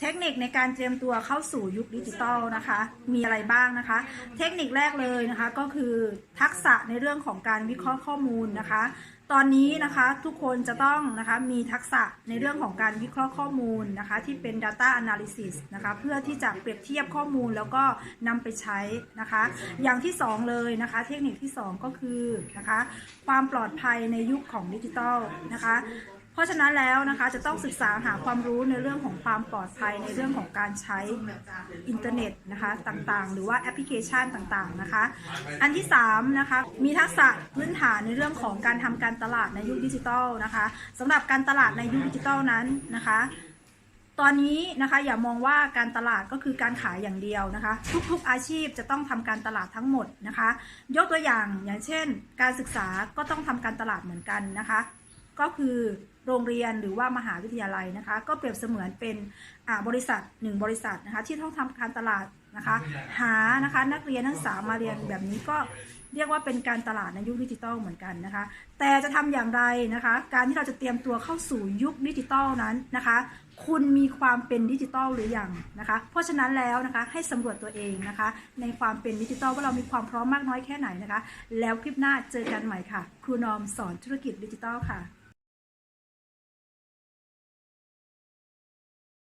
เทคนิคในการเตรียมตัวเข้าสู่ยุคดิจิตอลนะคะ มีอะไรบ้างนะคะ เทคนิคแรกเลยนะคะก็คือทักษะในเรื่องของการวิเคราะห์ข้อมูลนะคะ ตอนนี้นะคะทุกคนจะต้องนะคะมีทักษะในเรื่องของการวิเคราะห์ข้อมูลนะคะ ที่เป็น Data Analysis นะคะเพื่อที่จะเปรียบเทียบข้อมูลแล้วก็นำไปใช้นะคะ อย่างที่สองเลยนะคะ เทคนิคที่สองก็คือนะคะความปลอดภัยในยุคของดิจิทัลนะคะ เพราะฉะนั้นแล้วนะคะจะต้องศึกษาหาความรู้ในเรื่องของความปลอดภัยในเรื่องของการใช้อินเทอร์เน็ตนะคะต่างๆ หรือว่าแอปพลิเคชันต่างๆนะคะ อันที่3นะคะมีทักษะพื้นฐานในเรื่องของการทำการตลาดในยุคดิจิทัลนะคะสำหรับการตลาดในยุคดิจิทัลนั้นนะคะตอนนี้นะคะอย่ามองว่าการตลาดก็คือการขายอย่างเดียวนะคะ ทุกๆอาชีพจะต้องทำการตลาดทั้งหมดนะคะ ยกตัวอย่างอย่างเช่น การศึกษาก็ต้องทำการตลาดเหมือนกันนะคะ ก็คือโรงเรียนหรือว่ามหาวิทยาลัยนะคะ ก็เปรียบเสมือนเป็นบริษัทหนึ่งบริษัทนะคะที่ต้องทำการตลาดนะคะ หานะคะนักเรียนนักศึกษามาเรียนแบบนี้ก็เรียกว่าเป็นการตลาดในยุคดิจิตอลเหมือนกันนะคะ แต่จะทำอย่างไรนะคะ การที่เราจะเตรียมตัวเข้าสู่ยุคดิจิตอลนั้นนะคะ คุณมีความเป็นดิจิตอลหรือยังนะคะ เพราะฉะนั้นแล้วนะคะให้สำรวจตัวเองนะคะ ในความเป็นดิจิตอลว่าเรามีความพร้อมมากน้อยแค่ไหนนะคะ แล้วคลิปหน้าเจอกันใหม่ค่ะ ครูนอมสอนธุรกิจดิจิตอลค่ะ